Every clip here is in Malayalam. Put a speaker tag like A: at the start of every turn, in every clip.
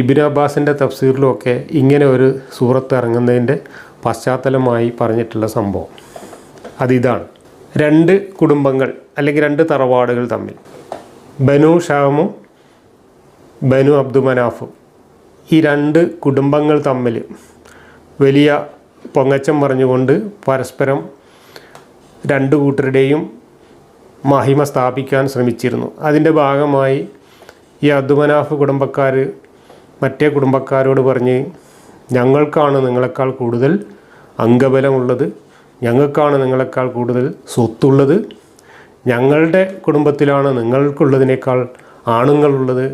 A: ഇബിൻ അബ്ബാസിന്റെ തഫ്സീറിലുമൊക്കെ ഇങ്ങനെ ഒരു സൂറത്ത് ഇറങ്ങുന്നതിന്റെ പശ്ചാത്തലമായി പറഞ്ഞിട്ടുള്ള സംഭവം. അതിതാണ് രണ്ട് കുടുംബങ്ങൾ അല്ലെങ്കിൽ രണ്ട് തറവാടുകൾ തമ്മിൽ. ബനു ഷാമും ബനു അബ്ദുമനാഫും ഈ രണ്ട് കുടുംബങ്ങൾ തമ്മിൽ വലിയ പൊങ്ങച്ചം പറഞ്ഞുകൊണ്ട് പരസ്പരം രണ്ട് കൂട്ടരുടെയും മഹിമ സ്ഥാപിക്കാൻ ശ്രമിച്ചിരുന്നു. അതിന്റെ ഭാഗമായി ഈ അബ്ദുമനാഫ് കുടുംബക്കാർ മറ്റേ കുടുംബക്കാരോട് പറഞ്ഞ് ഞങ്ങൾക്കാണ് നിങ്ങളെക്കാൾ കൂടുതൽ അംഗബലമുള്ളത്. ഞങ്ങൾക്കാണ് നിങ്ങളെക്കാൾ കൂടുതൽ സ്വത്തുള്ളത്. ഞങ്ങളുടെ കുടുംബത്തിലാണ് നിങ്ങൾക്കുള്ളതിനേക്കാൾ ആണുങ്ങളുള്ളത്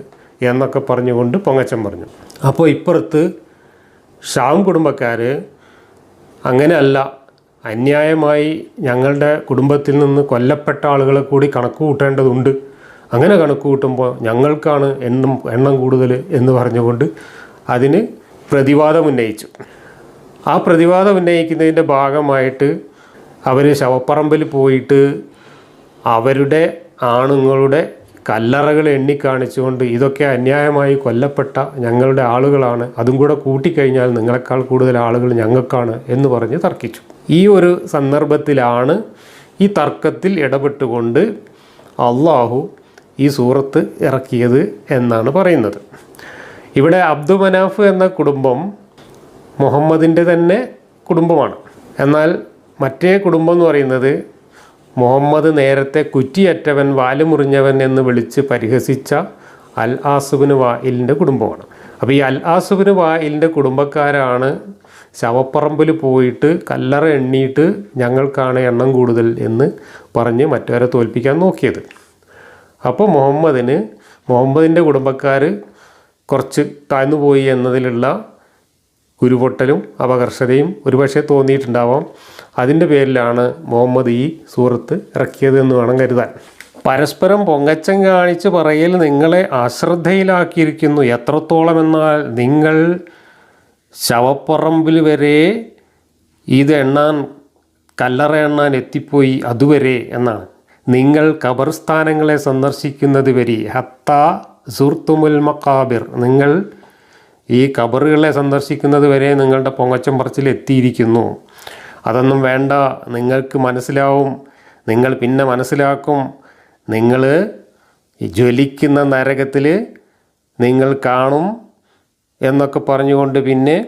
A: എന്നൊക്കെ പറഞ്ഞുകൊണ്ട് പൊങ്ങച്ചം പറഞ്ഞു. അപ്പോൾ ഇപ്പുറത്ത് ഷാം കുടുംബക്കാർ അങ്ങനെയല്ല അന്യായമായി ഞങ്ങളുടെ കുടുംബത്തിൽ നിന്ന് കൊല്ലപ്പെട്ട ആളുകളെ കൂടി കണക്ക് കൂട്ടേണ്ടതുണ്ട്. അങ്ങനെ കണക്ക് കൂട്ടുമ്പോൾ ഞങ്ങൾക്കാണ് എണ്ണം എണ്ണം കൂടുതൽ എന്ന് പറഞ്ഞുകൊണ്ട് അതിന് പ്രതിവാദം ഉന്നയിച്ചു. ആ പ്രതിവാദം ഉന്നയിക്കുന്നതിന്റെ ഭാഗമായിട്ട് അവർ ശവപ്പറമ്പിൽ പോയിട്ട് അവരുടെ ആണുങ്ങളുടെ കല്ലറകൾ എണ്ണിക്കാണിച്ചുകൊണ്ട് ഇതൊക്കെ അന്യായമായി കൊല്ലപ്പെട്ട ഞങ്ങളുടെ ആളുകളാണ്. അതും കൂടെ കൂട്ടിക്കഴിഞ്ഞാൽ നിങ്ങളെക്കാൾ കൂടുതൽ ആളുകൾ ഞങ്ങൾക്കാണ് എന്ന് പറഞ്ഞ് തർക്കിച്ചു. ഈ ഒരു സന്ദർഭത്തിലാണ് ഈ തർക്കത്തിൽ ഇടപെട്ടുകൊണ്ട് അള്ളാഹു ഈ സൂറത്ത് ഇറക്കിയത് എന്നാണ് പറയുന്നത്. ഇവിടെ അബ്ദു മനാഫ് എന്ന കുടുംബം മുഹമ്മദിന്റെ തന്നെ കുടുംബമാണ്. എന്നാൽ മറ്റേ കുടുംബം എന്ന് പറയുന്നത് മുഹമ്മദ് നേരത്തെ കുറ്റിയറ്റവൻ വാലുമുറിഞ്ഞവൻ എന്ന് വിളിച്ച് പരിഹസിച്ച അൽ ആസുബിന് വായിലിന്റെ കുടുംബമാണ്. അപ്പോൾ ഈ അൽ ആസുബിന് വായിലിന്റെ കുടുംബക്കാരാണ് ശവപ്പറമ്പിൽ പോയിട്ട് കല്ലറ എണ്ണിയിട്ട് ഞങ്ങൾക്കാണ് എണ്ണം കൂടുതൽ എന്ന് പറഞ്ഞ് മറ്റവരെ തോൽപ്പിക്കാൻ നോക്കിയത്. അപ്പോൾ മുഹമ്മദിന് മുഹമ്മദിന്റെ കുടുംബക്കാർ കുറച്ച് താഴ്ന്നു പോയി എന്നതിലുള്ള ഉരുപൊട്ടലും അപകർഷതയും ഒരുപക്ഷെ തോന്നിയിട്ടുണ്ടാവാം. അതിന്റെ പേരിലാണ് മുഹമ്മദ് ഈ സൂറത്ത് ഇറക്കിയത് എന്ന് വേണം കരുതാൻ. പരസ്പരം പൊങ്ങച്ചം കാണിച്ച് പറയൽ നിങ്ങളെ അശ്രദ്ധയിലാക്കിയിരിക്കുന്നു. എത്രത്തോളം എന്നാൽ നിങ്ങൾ ശവപ്പറമ്പിൽ വരെ ഇത് എണ്ണാൻ കല്ലറ എണ്ണാൻ എത്തിപ്പോയി അതുവരെ എന്നാണ്. നിങ്ങൾ ഖബർസ്ഥാനങ്ങളെ സന്ദർശിക്കുന്നത് വരി ഹത്ത സുർത്തുമുൽ മക്കാബിർ നിങ്ങൾ ഈ കബറുകളെ സന്ദർശിക്കുന്നത് വരെ നിങ്ങളുടെ പൊങ്ങച്ചം പറച്ചിൽ എത്തിയിരിക്കുന്നു. അതൊന്നും വേണ്ട നിങ്ങൾക്ക് മനസ്സിലാവും. നിങ്ങൾ പിന്നെ മനസ്സിലാക്കും. നിങ്ങൾ ജ്വലിക്കുന്ന നരകത്തിൽ നിങ്ങൾ കാണും എന്നൊക്കെ പറഞ്ഞുകൊണ്ട് പിന്നെ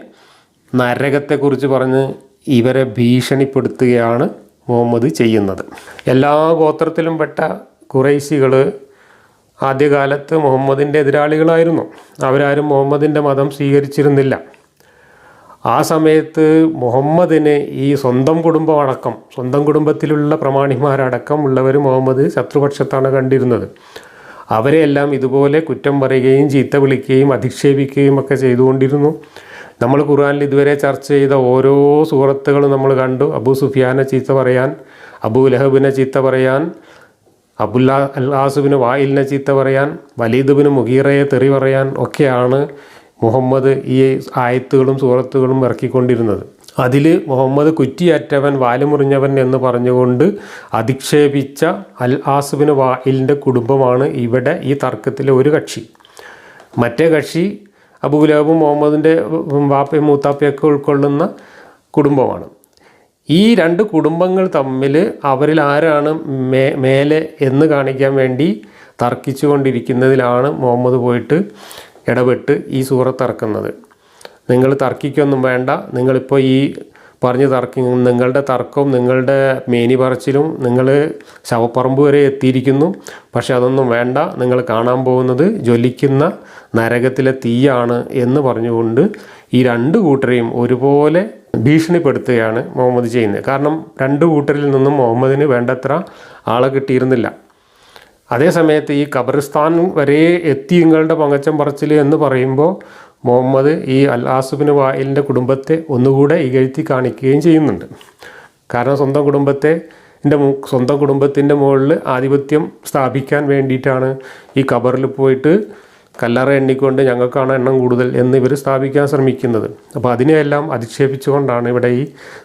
A: നരകത്തെക്കുറിച്ച് പറഞ്ഞ് ഇവരെ ഭീഷണിപ്പെടുത്തുകയാണ് മുഹമ്മദ് ചെയ്യുന്നത്. എല്ലാ ഗോത്രത്തിലും പെട്ട കുറൈശികൾ ആദ്യകാലത്ത് മുഹമ്മദിന്റെ എതിരാളികളായിരുന്നു. അവരാരും മുഹമ്മദിന്റെ മതം സ്വീകരിച്ചിരുന്നില്ല. ആ സമയത്ത് മുഹമ്മദിന് ഈ സ്വന്തം കുടുംബം അടക്കം സ്വന്തം കുടുംബത്തിലുള്ള പ്രമാണിമാരടക്കം ഉള്ളവർ മുഹമ്മദ് ശത്രുപക്ഷത്താണ് കണ്ടിരുന്നത്. അവരെയെല്ലാം ഇതുപോലെ കുറ്റം പറയുകയും ചീത്ത വിളിക്കുകയും അധിക്ഷേപിക്കുകയും ഒക്കെ ചെയ്തുകൊണ്ടിരുന്നു. നമ്മൾ ഖുർആാനിൽ ഇതുവരെ ചർച്ച ചെയ്ത ഓരോ സുഹൃത്തുക്കളും നമ്മൾ കണ്ടു. അബു സുഫിയാനെ ചീത്ത പറയാൻ അബു ലഹബിനെ ചീത്ത പറയാൻ അബുല്ലാ അൽ ആസുബിന് വായിലിനെ ചീത്ത പറയാൻ വലീദുബിന് മുഗീറയെ തെറി പറയാൻ ഒക്കെയാണ് മുഹമ്മദ് ഈ ആയത്തുകളും സൂറത്തുകളും ഇറക്കിക്കൊണ്ടിരുന്നത്. അതിൽ മുഹമ്മദ് കുറ്റിയറ്റവൻ വാലുമുറിഞ്ഞവൻ എന്ന് പറഞ്ഞുകൊണ്ട് അധിക്ഷേപിച്ച അൽ ആസുബിന് വായിലിന്റെ കുടുംബമാണ് ഇവിടെ ഈ തർക്കത്തിലെ ഒരു കക്ഷി. മറ്റേ കക്ഷി അബൂലഹബും മുഹമ്മദിന്റെ വാപ്പയും മൂത്താപ്പയൊക്കെ ഉൾക്കൊള്ളുന്ന കുടുംബമാണ്. ഈ രണ്ട് കുടുംബങ്ങൾ തമ്മിൽ അവരിൽ ആരാണ് മേ മേലെ എന്ന് കാണിക്കാൻ വേണ്ടി തർക്കിച്ചുകൊണ്ടിരിക്കുന്നതിലാണ് മുഹമ്മദ് പോയിട്ട് ഇടപെട്ട് ഈ സൂറത്ത് ഇറക്കുന്നത്. നിങ്ങൾ തർക്കിക്കൊന്നും വേണ്ട. നിങ്ങളിപ്പോൾ ഈ പറഞ്ഞ് തർക്ക നിങ്ങളുടെ തർക്കവും നിങ്ങളുടെ മേനി പറച്ചിലും നിങ്ങൾ ശവപ്പറമ്പ് വരെ എത്തിയിരിക്കുന്നു. പക്ഷെ അതൊന്നും വേണ്ട. നിങ്ങൾ കാണാൻ പോകുന്നത് ജ്വലിക്കുന്ന നരകത്തിലെ തീയാണ് എന്ന് പറഞ്ഞുകൊണ്ട് ഈ രണ്ട് കൂട്ടരെയും ഒരുപോലെ ഭീഷണിപ്പെടുത്തുകയാണ് മുഹമ്മദ് ചെയ്യുന്നത്. കാരണം രണ്ട് കൂട്ടരിൽ നിന്നും മുഹമ്മദിന് വേണ്ടത്ര ആളെ കിട്ടിയിരുന്നില്ല. അതേ സമയത്ത് ഈ ഖബറിസ്ഥാൻ വരെ എത്തി നിങ്ങളുടെ പങ്കച്ചം പറച്ചിൽ എന്ന് പറയുമ്പോൾ മുഹമ്മദ് ഈ അൽ ആസുബിന് വായിലിന്റെ കുടുംബത്തെ ഒന്നുകൂടെ ഇകഴ്ത്തി കാണിക്കുകയും ചെയ്യുന്നുണ്ട്. കാരണം സ്വന്തം കുടുംബത്തെ എന്റെ സ്വന്തം കുടുംബത്തിന്റെ മുകളിൽ ആധിപത്യം സ്ഥാപിക്കാൻ വേണ്ടിയിട്ടാണ് ഈ കബറിൽ പോയിട്ട് കല്ലറ എണ്ണിക്കൊണ്ട് ഞങ്ങൾക്കാണ് എണ്ണം കൂടുതൽ എന്ന് ഇവർ സ്ഥാപിക്കാൻ ശ്രമിക്കുന്നത്. അപ്പോൾ അതിനെയെല്ലാം അധിക്ഷേപിച്ചുകൊണ്ടാണ് ഇവിടെ ഈ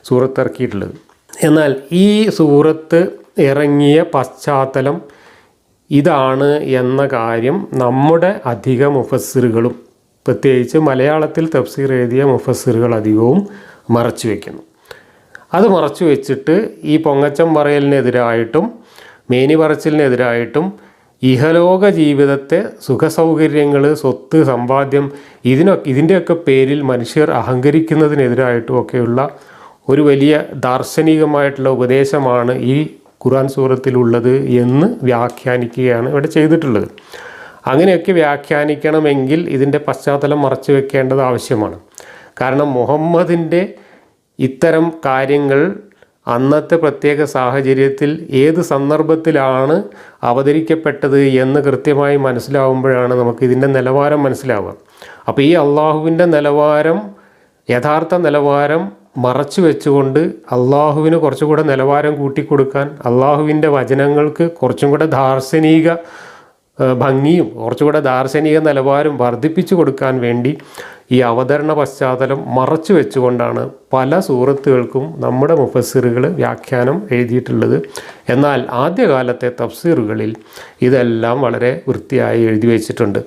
A: സൂറത്ത് ഇറക്കിയിട്ടുള്ളത്. എന്നാൽ ഈ സൂറത്ത് ഇറങ്ങിയ പശ്ചാത്തലം ഇതാണ് എന്ന കാര്യം നമ്മുടെ അധിക മുഫസ്സിറുകളും പ്രത്യേകിച്ച് മലയാളത്തിൽ തഫ്സീർ എഴുതിയ മുഫസ്സിറുകൾ അധികവും മറച്ചു വയ്ക്കുന്നു അത് മറച്ചു വെച്ചിട്ട് ഈ പൊങ്ങച്ചം പറയലിനെതിരായിട്ടും മേനി പറച്ചിലിനെതിരായിട്ടും ഇഹലോക ജീവിതത്തെ സുഖസൗകര്യങ്ങൾ സ്വത്ത് സമ്പാദ്യം ഇതിനൊക്കെ ഇതിന്റെയൊക്കെ പേരിൽ മനുഷ്യർ അഹങ്കരിക്കുന്നതിനെതിരായിട്ടും ഒക്കെയുള്ള ഒരു വലിയ ദാർശനികമായിട്ടുള്ള ഉപദേശമാണ് ഈ ഖുർആൻ സൂറത്തിലുള്ളത് എന്ന് വ്യാഖ്യാനിക്കുകയാണ് ഇവിടെ ചെയ്തിട്ടുള്ളത്. അങ്ങനെയൊക്കെ വ്യാഖ്യാനിക്കണമെങ്കിൽ ഇതിന്റെ പശ്ചാത്തലം മറച്ചു വെക്കേണ്ടത് ആവശ്യമാണ്. കാരണം മുഹമ്മദിന്റെ ഇത്തരം കാര്യങ്ങൾ അന്നത്തെ പ്രത്യേക സാഹചര്യത്തിൽ ഏത് സന്ദർഭത്തിലാണ് അവതരിക്കപ്പെട്ടത് എന്ന് കൃത്യമായി മനസ്സിലാവുമ്പോഴാണ് നമുക്ക് ഇതിന്റെ നിലവാരം മനസ്സിലാവുക. അപ്പോൾ ഈ അള്ളാഹുവിന്റെ നിലവാരം യഥാർത്ഥ നിലവാരം മറച്ചു വെച്ചുകൊണ്ട് അള്ളാഹുവിന് കുറച്ചും കൂടെ നിലവാരം കൂട്ടിക്കൊടുക്കാൻ അള്ളാഹുവിന്റെ വചനങ്ങൾക്ക് കുറച്ചും കൂടെ ദാർശനിക ഭംഗിയും കുറച്ചുകൂടെ ദാർശനിക നിലവാരം വർദ്ധിപ്പിച്ചു കൊടുക്കാൻ വേണ്ടി ഈ അവതരണ പശ്ചാത്തലം മറച്ചു വെച്ചുകൊണ്ടാണ് പല സൂറത്തുകൾക്കും നമ്മുടെ മുഫസ്സിറുകൾ വ്യാഖ്യാനം എഴുതിയിട്ടുള്ളത്. എന്നാൽ ആദ്യകാലത്തെ തഫ്സീറുകളിൽ ഇതെല്ലാം വളരെ വൃത്തിയായി എഴുതി വെച്ചിട്ടുണ്ട്.